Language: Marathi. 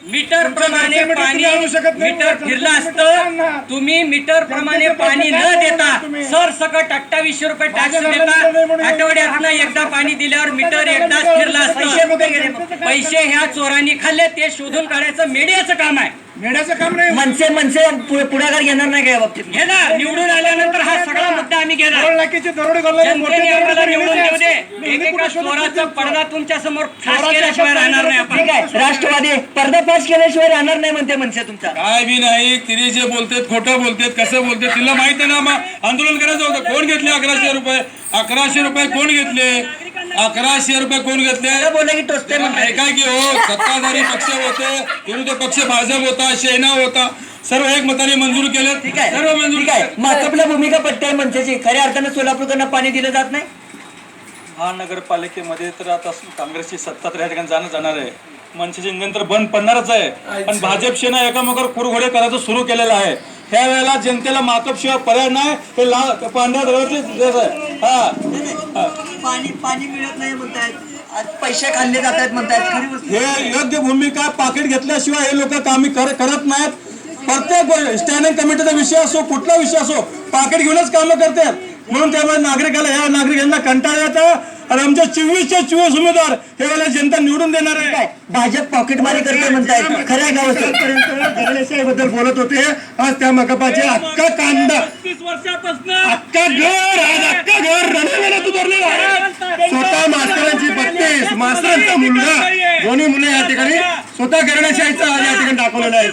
मीटर प्रमाणे पाणी. मीटर फिरलं असतं तुम्ही मीटर प्रमाणे पाणी न देता. सर सकट अठ्ठावीसशे रुपये टॅक्स देता आठवड्यातनं एकदा पाणी दिल्यावर मीटर एकदाच फिरलं असतं पैसे ह्या चोरांनी खाल्ले ते शोधून काढायचं मीडियाचं काम आहे मेढ्याचं काम नाही मनसे मनसे पु- पुढाकार घेणार नाही का या बाबतीत? घेणार. निवडून आल्यानंतर हा सगळा मुद्दा आम्ही घेणार. लाखीचे दरोडे घालणारे मोठे जनतेने आम्हाला दरोडे निवडून नेहमीच देऊ दे. नेहमी एकेका कुठे शोधत चोराचा नाही. पडदा तुमच्यासमोर फास केल्याशिवाय राहणार नाही आपण. ठीक आहे. राष्ट्रवादी पर्दाफाश केल्याशिवाय राहणार नाही म्हणते मनसे तुमचा. काय बी नाही. तिने जे बोलतेत खोटं बोलतेत कसं बोलतेत तिला माहीत आहे ना मग आंदोलन करायचं होतं. कोण घेतले अकराशे रुपये? अकराशे रुपये कोण घेतले? अकराशे रुपये कोण घेतले? बोला की टोचते म्हणताय ऐका की हो सत्ताधारी पक्ष होते विरोधी पक्ष भाजप होता सेना होता सर्व एक मताने मंजूर केले ठीक आहे. सर्व मंजूर केले. मातपला भूमिका पट्टी आहे मनसेची. खऱ्या अर्थानं सोलापूरकडनं पाणी दिलं जात नाही? महानगरपालिकेमध्ये तर आता काँग्रेसची सत्ता तर या ठिकाणी जाणं जाणार आहे. मनसेचे इंधन तर बंद पडणारच आहे. पण भाजप सेना एकामेकावर कुरघोडे करायचं सुरू केलेलं आहे. ह्या वेळेला जनतेला मातब शिवाय पर्याय नाही. हे ला पांढऱ्या आहे. हा. पाणी पाणी मिळत नाही म्हणतायत. आज पैसे खाल्ले जात आहेत म्हणतायत. खरी गोष्ट हे योग्य भूमिका पाकिट घेतल्याशिवाय हे लोक कामी कर- करत नाहीत. प्रत्येक स्टँडिंग कमिटीचा विषय असो कुठला विषय असो पाकिट घेऊनच कामं करतात. म्हणून त्यामुळे नागरिकाला ह्या नागरिकांना कंटाळा येतं. आणि आमच्या चोवीसच्या चोवीस उमेदवार हे वेळेला जनता निवडून देणार आहे. काय? भाजप पॉकेटमारी करते म्हणतायत. खऱ्या गावात बद्दल बोलत होते. आज त्या मकपाचे अख्खा कांदा अख्खा घर आज अख्खा घर रणवेलात उतरलेला आहे स्वतः मास्तरांची बत्तीस मास्तरांचा मुलगा? दोन्ही मुलं या ठिकाणी? स्वतः घरण्याशाहीचा या ठिकाणी दाखवलेला आहे.